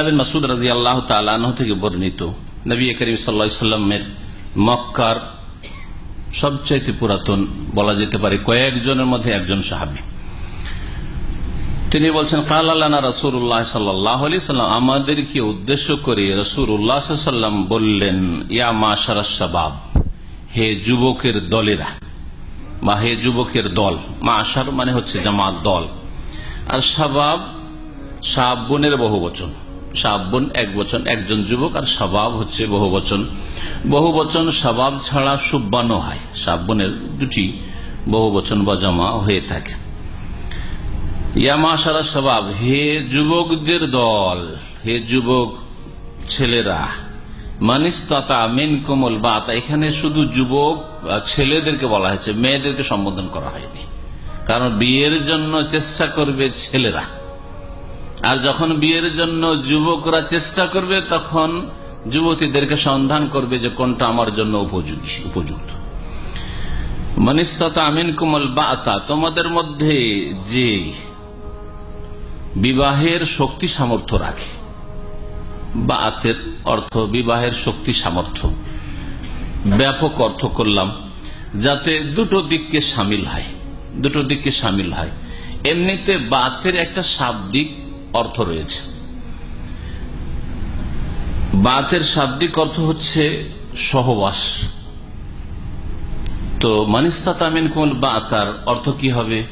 আবদুল্লাহ বিন মাসুদ রাজি আল্লাহ থেকে বর্ণিত নবী করিম মক্কার সবচাইতে পুরাতন, বলা যেতে পারে কয়েকজনের মধ্যে একজন সাহাবি। তিনি বলছেন সাল্লাহ সাল্লাম আমাদেরকে উদ্দেশ্য করে রসুল্লাহ সাল্লাম বললেন, ইয়া মা সারাসাবাব হে যুবকের দলেরা, বা হে যুবকের দল মা আশার মানে হচ্ছে জামাত দল, আর সাবাব সাবনের বহু বচন সাবন এক বচন, একজন যুবক আর সাবাব হচ্ছে বহু বচন। বহু বচন সাবাব ছাড়া সুব্বানো হয়। সাবনের দুটি বহু বচন বা জমা হয়ে থাকে। ইয়ামা সারা সবাব হে যুবকদের দল, হে যুবক ছেলেরা মানিস্ততা মেন কোমল বাত, এখানে শুধু যুবক ছেলেদেরকে বলা হয়েছে, মেয়েদেরকে সম্বোধন করা হয়নি। কারণ বিয়ের জন্য চেষ্টা করবে ছেলেরা। আর যখন বিয়ের জন্য যুবকরা চেষ্টা করবে, তখন যুবতীদেরকে সন্ধান করবে যে কোনটা আমার জন্য উপযোগী, উপযুক্ত। মনিস্ততা আমিন কুমল বাতা, তোমাদের মধ্যে যে বিবাহের শক্তি সামর্থ্য রাখে, বাতের অর্থ বিবাহের শক্তি সামর্থ্য, ব্যাপক অর্থ করলাম, যাতে দুটো দিককে সামিল হয়, দুটো দিককে সামিল হয়। এমনিতে বাতের একটা শাব্দিক অর্থ রয়েছে। বাতের শাব্দিক অর্থ হচ্ছে সহবাস। তো মানিস্তা তামিন কুমল বা তার অর্থ কি হবে?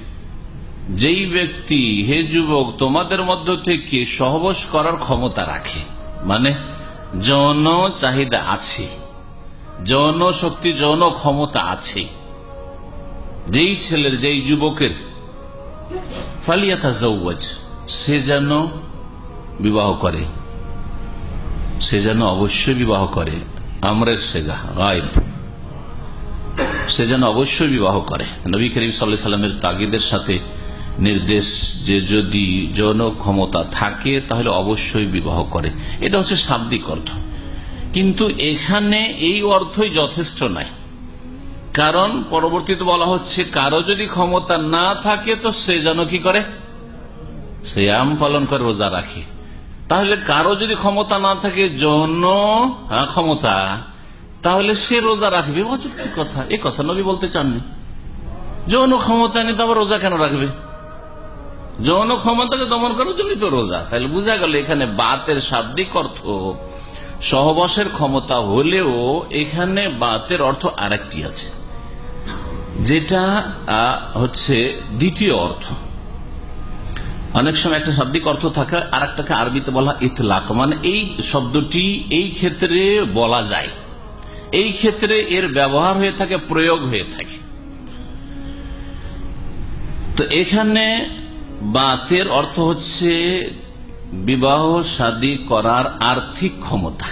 যেই ব্যক্তি, হে যুবক, তোমাদের মধ্য থেকে সহবাস করার ক্ষমতা রাখে মানে যৌন চাহিদা আছে, যৌন শক্তি, যৌন ক্ষমতা আছে। যেই ছেলের, যেই যুবকের ফালিয়াতা জৌজ সে যেন বিবাহ করে, সে যেন অবশ্যই বিবাহ করে, আমরের সেগা গায়েব। সে যেন অবশ্যই বিবাহ করে। নবী করিম সাল্লা সাল্লামের তাগিদের সাথে নির্দেশ যে যদি যৌন ক্ষমতা থাকে, তাহলে অবশ্যই বিবাহ করে। এটা হচ্ছে শাব্দিক অর্থ। কিন্তু এখানে এই অর্থই যথেষ্ট নাই কারণ পরবর্তীতে বলা হচ্ছে, কারও যদি ক্ষমতা না থাকে, তো সে যেন কি করে? শ্যাম পালন করে রোজা রাখে। তাহলে কারও যদি ক্ষমতা না থাকে যৌন ক্ষমতা, তাহলে সে রোজা রাখবে। অযুক্তি কথা? এ কথা নবী বলতে চাননি। যৌন ক্ষমতা নেই তো আবার রোজা কেন রাখবে? যৌন ক্ষমতাকে দমন করার জন্যই তো রোজা। তাহলে বোঝা গেল এখানে বাতের শাব্দিক অর্থ, সহবাসের ক্ষমতা হলেও এখানে বাতের অর্থ আরেকটি আছে। যেটা হচ্ছে দ্বিতীয় অর্থ। অনেক সময় একটা শাব্দিক অর্থ থাকে আর একটাকে আরবিতে বলা ইতলাক। মানে এই শব্দটি এই ক্ষেত্রে বলা যায়। এই ক্ষেত্রে এর ব্যবহার হয়ে থাকে, প্রয়োগ হয়ে থাকে। তো এখানে বাতের অর্থ হচ্ছে বিবাহ, শাদী করার আর্থিক ক্ষমতা।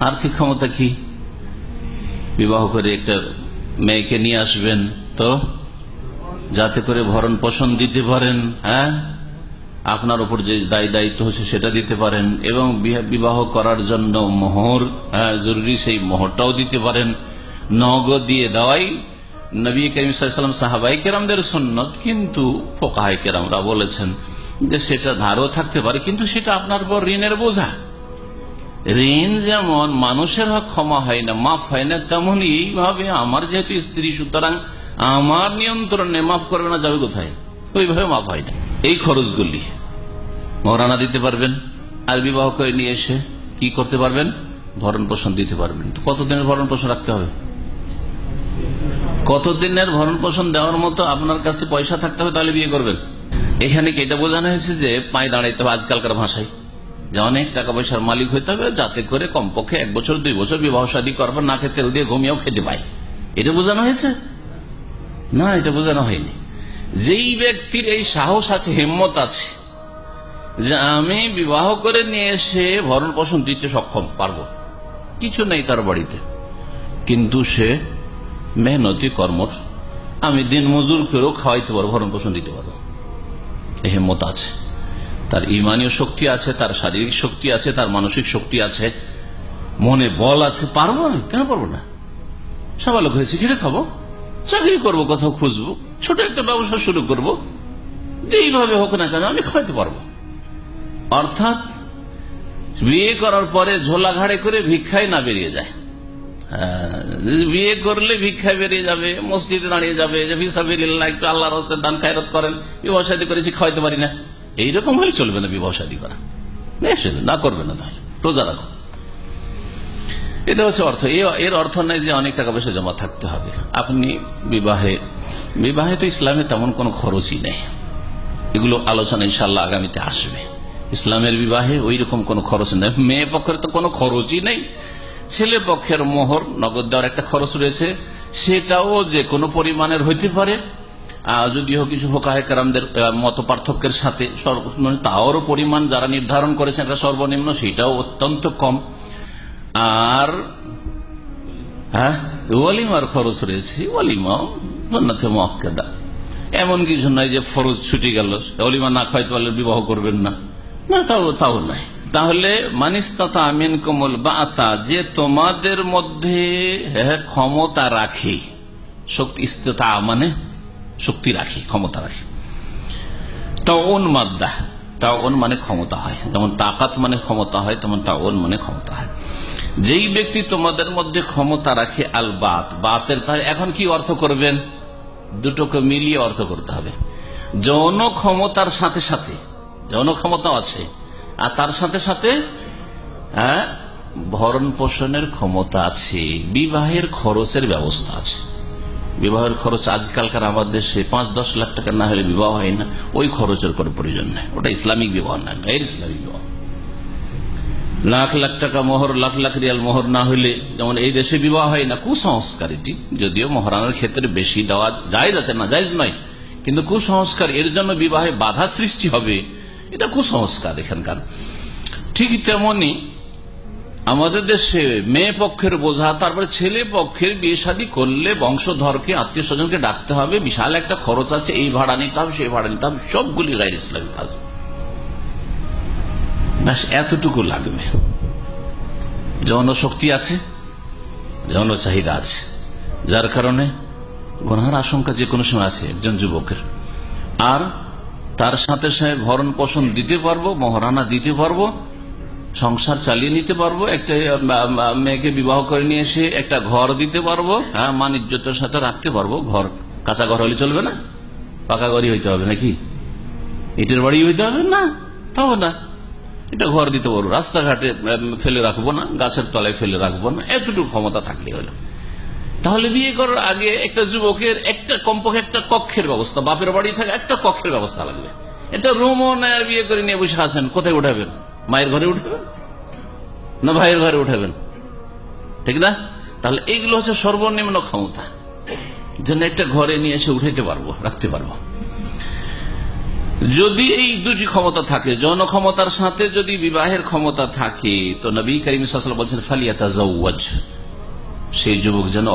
আর্থিক ক্ষমতা কি? বিবাহ করে একটা মেয়েকে নিয়ে আসবেন, তো যাতে করে ভরণ পোষণ দিতে পারেন হ্যাঁ? আপনার উপর যে দায়ী দায়িত্ব হচ্ছে সেটা দিতে পারেন এবং বিবাহ করার জন্য মোহর হ্যাঁ জরুরি সেই মোহরটাও দিতে পারেন। নগদ দিয়ে দেওয়াই নবী করিম সাহাবাই কেরামদের সন্ন্যত কিন্তু ফোকাহাই কেরামরা বলেছেন যে সেটা ধারও থাকতে পারে, কিন্তু সেটা আপনার পর ঋণের বোঝা। ঋণ যেমন মানুষের ক্ষমা হয় না, মাফ হয় না, তেমনই ভাবে আমার যেহেতু স্ত্রী, সুতরাং আমার নিয়ন্ত্রণে মাফ করবে না, যাবে কোথায়? ওইভাবে মাফ হয় না। এই খরচগুলি। মহারানা দিতে পারবেন, আর বিবাহ করে নিয়ে এসে কি করতে পারবেন? ভরণ পোষণ দিতে পারবেন। কতদিনের ভরণ পোষণ রাখতে হবে? কতদিনের ভরণ পোষণ দেওয়ার মতো আপনার কাছে পয়সা থাকতে হবে, তাহলে বিয়ে করবেন। এখানে কি এটা বোঝানো হয়েছে যে পায়ে দাঁড়াইতে হবে আজকালকার ভাষায়? যে অনেক টাকা পয়সার মালিক হইতে হবে, যাতে করে কমপক্ষে এক বছর, দুই বছর বিবাহ শাদী করবার, নাকে তেল দিয়ে ঘুমিয়েও খেতে পায়। এটা বোঝানো হয়েছে? না, এটা বোঝানো হয়নি। যেই ব্যক্তির এই সাহস আছে, হিম্মত আছে, যে আমি বিবাহ করে নিয়ে এসে ভরণ পোষণ দিতে সক্ষম, পারব। কিছু নেই তার বাড়িতে। কিন্তু সে মেহনতি কর্মঠ, আমি দিন মজুর করেও খাওয়াইতে পারব, ভরণ পোষণ দিতে পারব। হেম্মত আছে। তার ইমানীয় শক্তি আছে, তার শারীরিক শক্তি আছে, তার মানসিক শক্তি আছে। মনে বল আছে, পারব আমি কেন পারব না? সাবালক হয়েছে ঘিরে খাব। চাকরি করব, কোথাও খুঁজবো, ছোট একটা ব্যবসা শুরু করব, যেইভাবে হোক না কেন আমি খাওয়াইতে পারব। অর্থাৎ, বিয়ে করার পরে ঝোলা ঘাড়ে করে ভিক্ষায় না বেরিয়ে যায়। বিয়ে করলে ভিক্ষায় বেরিয়ে যাবে, মসজিদে দাঁড়িয়ে যাবে, যে ফিসাবিল্লাহ একটু আল্লাহ রস্তে দান খায়রত করেন, বিবাহ শাদী করেছি, খাওয়াইতে পারি না। এইরকম হলে চলবে না বিবাহ শাদী করা। না করবে না তাহলে, রোজা রাখো। এটা হচ্ছে অর্থ। এর অর্থ নাই যে অনেক টাকা পয়সা জমা থাকতে হবে। আপনি বিবাহে বিবাহে তো ইসলামে তেমন কোনো খরচই নেই। এগুলো আলোচনা ইনশাল্লাহ আগামীতে আসবে। ইসলামের বিবাহে ওই রকম কোনো খরচ নেই। মেয়ে পক্ষের তো কোনো খরচই নেই। ছেলে পক্ষের মোহর, নগদ দেওয়ার একটা খরচ রয়েছে। সেটাও যে কোনো পরিমাণের হইতে পারে। যদিও কিছু হোকাহেকারামদের মত পার্থক্যের সাথে সর্ব- তাওরও পরিমাণ যারা নির্ধারণ করেছেন এটা সর্বনিম্ন, সেটাও অত্যন্ত কম। আর হ্যাঁ ওয়ালিমার খরচ রয়েছে ওয়ালিমা এমন কিছু নয় যে ফরজ ছুটি গেল অলিমা না খাইতে পারলে বিবাহ করবেন না। তাও তাও নাই। তাহলে মানিস্তাতা আমিন কমল বাতা যে তোমাদের মধ্যে হ্যাঁ, ক্ষমতা রাখে শক্তি ইস্তেতা মানে শক্তি রাখি ক্ষমতা রাখি। তাওন মাদ্দা তাওন মানে ক্ষমতা হয়। যেমন তাকাত মানে ক্ষমতা হয় তেমন তাওন মানে ক্ষমতা হয়। যেই ব্যক্তি তোমাদের মধ্যে ক্ষমতা রাখে আল বাত, বাতের তার এখন কি অর্থ করবেন? দুটোকে মিলিয়ে অর্থ করতে হবে। যৌন ক্ষমতার সাথে সাথে, যৌন ক্ষমতা আছে, আর তার সাথে সাথে হ্যাঁ ভরণ পোষণের ক্ষমতা আছে, বিবাহের খরচের ব্যবস্থা আছে। বিবাহের খরচ আজকালকার আমাদের দেশে পাঁচ, দশ লাখ টাকা না হলে বিবাহ হয় না, ওই খরচের কোনো প্রয়োজন নেই। ওটা ইসলামিক বিবাহ না গাইর ইসলামিক বিবাহ। লাখ লাখ টাকা মোহর, লাখ লাখ রিয়াল মোহর না হইলে যেমন এই দেশে বিবাহ হয় না কুসংস্কার এটি যদিও মহারানার ক্ষেত্রে বেশি দেওয়া জায়জ আছে, না জায়জ নয়, কিন্তু কুসংস্কার, এর জন্য বিবাহে বাধা সৃষ্টি হবে, এটা কুসংস্কার এখানকার। ঠিক তেমনি আমাদের দেশে মেয়ে পক্ষের বোঝা, তারপরে ছেলে পক্ষের বিয়ে শাদী করলে বংশধরকে, আত্মীয় স্বজনকে ডাকতে হবে, বিশাল একটা খরচ আছে, এই ভাড়া নিতে হবে, সেই ভাড়া নিতে হবে, সবগুলি গাইর ইসলামী কাজ ব্যাস, এতটুকু লাগবে। যৌনশক্তি আছে যৌন চাহিদা আছে। যার কারণে গুনহার আশঙ্কা যে কোনো সময় আছে একজন যুবকের। আর তার সাথে সাথে ভরণ পোষণ দিতে পারব, মহারানা দিতে পারব, সংসার চালিয়ে নিতে পারব, একটা মেয়েকে বিবাহ করে নিয়ে এসে একটা ঘর দিতে পারব হ্যাঁ মানিজ্যতার সাথে রাখতে পারব, ঘর, কাঁচা ঘর হলে চলবে না? পাকা ঘরই হইতে হবে নাকি? ইটের বাড়ি হইতে হবে না? তাও না। এটা ঘর দিতে পারব রাস্তাঘাটে ফেলে রাখব না, গাছের তলায় ফেলে রাখব না, এতটুকু ক্ষমতা থাকলে হলো। তাহলে বিয়ে করার আগে একটা যুবকের একটা কমপক্ষে একটা কক্ষের ব্যবস্থা, বাপের বাড়ি থাকে একটা কক্ষের ব্যবস্থা লাগবে। এটা রুমও নেয়, বিয়ে করে নিয়ে বসে আছেন, কোথায় উঠাবেন? মায়ের ঘরে উঠাবেন? না ভাইয়ের ঘরে উঠাবেন? ঠিক না? তাহলে এইগুলো হচ্ছে সর্বনিম্ন ক্ষমতা। যেন একটা ঘরে নিয়ে এসে উঠাইতে পারব, রাখতে পারব। যদি এই দুটি ক্ষমতা থাকে যৌন ক্ষমতার সাথে যদি বিবাহের ক্ষমতা থাকে, তো নবী করিম বলছেন ফালিয়াতা সেই যুবক যেন